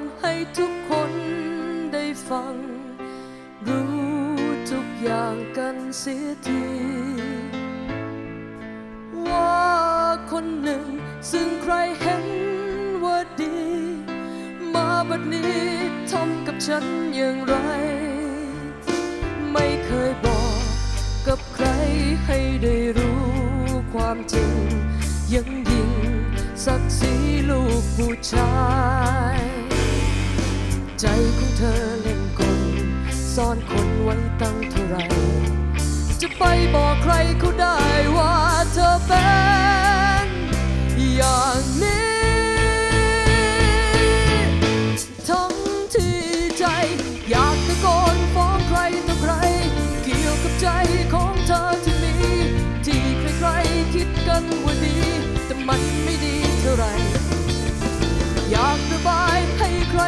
นให้ทุกคนได้ฟัง รู้ทุกอย่างกันเสียที ว่าคนหนึ่งซึ่งใครเห็นว่าดี มาบัดนี้ทำกับฉันอย่างไร ไม่เคยบอกกับใครให้ได้รู้ความจริง ยังยิงศักดิ์ศรีลูกผู้ชาย ใจของเธอเล่นกลซ่อนคนไว้ตั้งเท่าไร จะไปบอกใครเขาได้ว่าเธอเป็นอย่างนี้ทั้งที่ใจ อยากตะโกนฟ้องใครต่อใคร เกี่ยวกับใจของเธอที่มี ที่ใครๆคิดกันว่าดี แต่มันไม่ดีเท่าไหรอยากระบายให้ใคร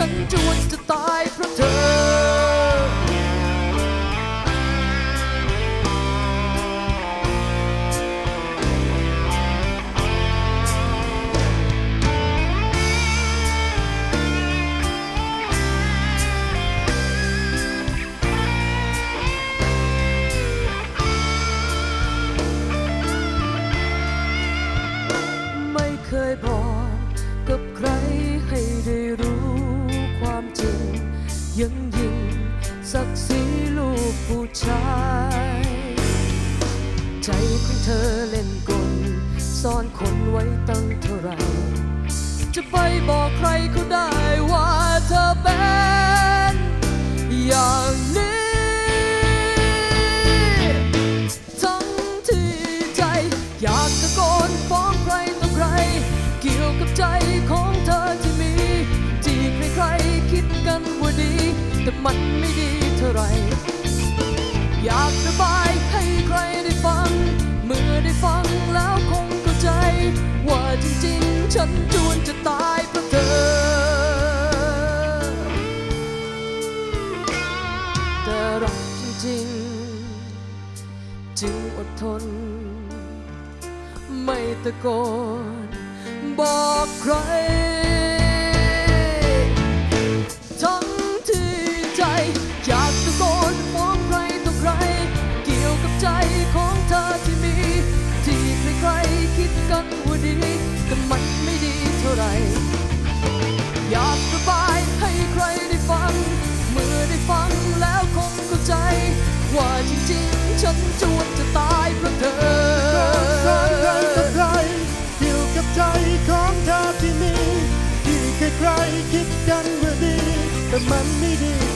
ฉันจวนจะตายเพราะเธอ ยังยิงศักดิ์ศรีลูกผู้ชาย ใจของเธอเล่นกลซ่อนคนไว้ตั้งเท่าไหรจะไปบอกใครเขาได้ว่าเธอเป็นอย่าง แต่มันไม่ดีเท่าไร อยากระบายให้ใครได้ฟัง เมื่อได้ฟังแล้วคงเข้าใจ ว่าจริงๆ ฉันจวนจะตายเพราะเธอ แต่รักจริงๆ จึงอดทน ไม่ตะโกน บอกใคร มันไม่ดีเท่าไร อยากระบายให้ใครได้ฟัง เมื่อได้ฟังแล้วคงเข้าใจ ว่าจริงๆ ฉันจวนจะตายเพราะเธอซ่อนใครต่อใครเกี่กับใจของเธอที่มีที่ใครๆคิดกันว่าดี แต่มันไม่ดี